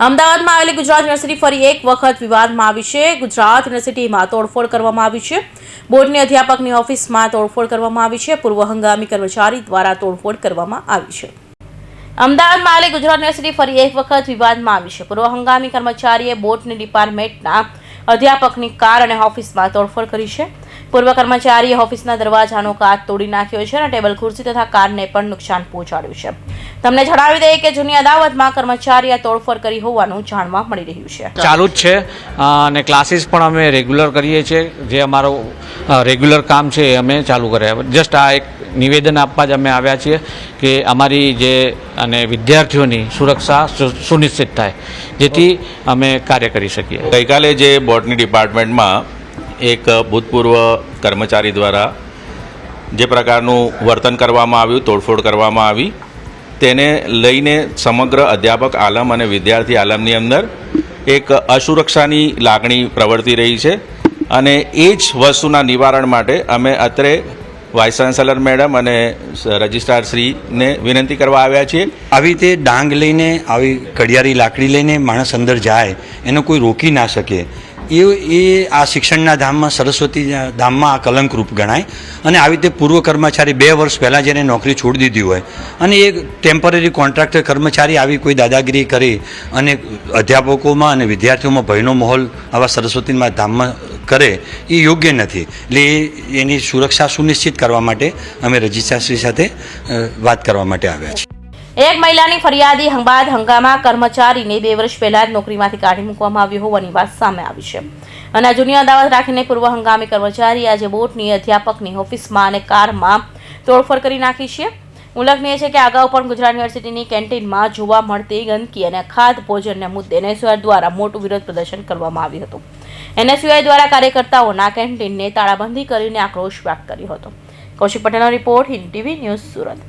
અમદાવાદમાં આવેલી ગુજરાત યુનિવર્સિટી ફરી એક વખત વિવાદમાં આવી છે. ગુજરાત યુનિવર્સિટીમાં તોડફોડ કરવામાં આવી છે. બોર્ડની અધ્યાપકની ઓફિસમાં તોડફોડ કરવામાં આવી છે. પૂર્વ હંગામી કર્મચારી દ્વારા તોડફોડ કરવામાં આવી છે. અમદાવાદમાં આવેલી ગુજરાત યુનિવર્સિટી ફરી એક વખત વિવાદમાં આવી છે. પૂર્વ હંગામી કર્મચારીએ બોર્ડની ડિપાર્ટમેન્ટના અધ્યાપકની કાર અને ઓફિસમાં તોડફોડ કરી છે. પૂર્વ કર્મચારીએ ઓફિસના દરવાજાનો કાચ તોડી નાખ્યો છે અને ટેબલ, ખુરશી તથા કારને પણ નુકસાન પહોંચાડ્યું છે. તમને જણાવી દઈએ કે જૂની અદાવતમાં કર્મચારીએ તોડફોડ કરી હોવાનું જાણવા મળી રહ્યું છે. ચાલુ જ છે અને ક્લાસીસ પણ અમે રેગ્યુલર કરીએ છીએ, જે અમારો રેગ્યુલર કામ છે એ અમે ચાલુ કર્યા. જસ્ટ આ એક નિવેદન આપવા જ અમે આવ્યા છીએ કે અમારી જે અને વિદ્યાર્થીઓની સુરક્ષા સુનિશ્ચિત થાય, જેથી અમે કાર્ય કરી શકીએ. ગઈકાલે જે બોટની ડિપાર્ટમેન્ટમાં એક ભૂતપૂર્વ કર્મચારી દ્વારા જે પ્રકારનું વર્તન કરવામાં આવ્યું, તોડફોડ કરવામાં આવી, તેને લઈને સમગ્ર અધ્યાપક આલમ અને વિદ્યાર્થી આલમની અંદર એક અસુરક્ષાની લાગણી પ્રવર્તી રહી છે. અને એ જ વસ્તુના નિવારણ માટે અમે અત્રે વાઇસ ચાન્સેલર મેડમ અને રજિસ્ટ્રાર શ્રીને વિનંતી કરવા આવ્યા છીએ. આવી રીતે ડાંગ લઈને, આવી કડિયારી લાકડી લઈને માણસ અંદર જાય, એનો કોઈ રોકી ના શકે. એ એ આ શિક્ષણના ધામમાં, સરસ્વતી ધામમાં આ કલંકરૂપ ગણાય. અને આવી રીતે પૂર્વ કર્મચારી બે વર્ષ પહેલાં જેને નોકરી છોડી દીધી હોય, અને એ ટેમ્પરરી કોન્ટ્રાક્ટર કર્મચારી આવી કોઈ દાદાગીરી કરી, અને અધ્યાપકોમાં અને વિદ્યાર્થીઓમાં ભયનો માહોલ આવા સરસ્વતીના ધામમાં કરે, એ યોગ્ય નથી. એટલે એની સુરક્ષા સુનિશ્ચિત કરવા માટે અમે રજિસ્ટ્રારશ્રી સાથે વાત કરવા માટે આવ્યા છીએ. એક મહિલાની ફરિયાદી બાદ હંગામા કર્મચારીને બે વર્ષ પહેલા જ નોકરીમાંથી કાઢી મૂકવામાં આવ્યો હોવાની વાત સામે આવી છે. અને જૂની અદાવત રાખીને પૂર્વ હંગામી કર્મચારી આજે બોટની અધ્યાપકની ઓફિસમાં અને કારમાં તોડફોડ કરી નાખી છે. ઉલ્લેખનીય છે કે અગાઉ પણ ગુજરાત યુનિવર્સિટીની કેન્ટીનમાં જોવા મળતી ગંદકી અને ખાદ ભોજનના મુદ્દે એનએસયુઆઈ દ્વારા મોટું વિરોધ પ્રદર્શન કરવામાં આવ્યું હતું. એનએસયુઆઈ દ્વારા કાર્યકર્તાઓના કેન્ટીનને તાળાબંધી કરીને આક્રોશ વ્યક્ત કર્યો હતો. કૌશિક પટેલનો report Hind TV news Surat.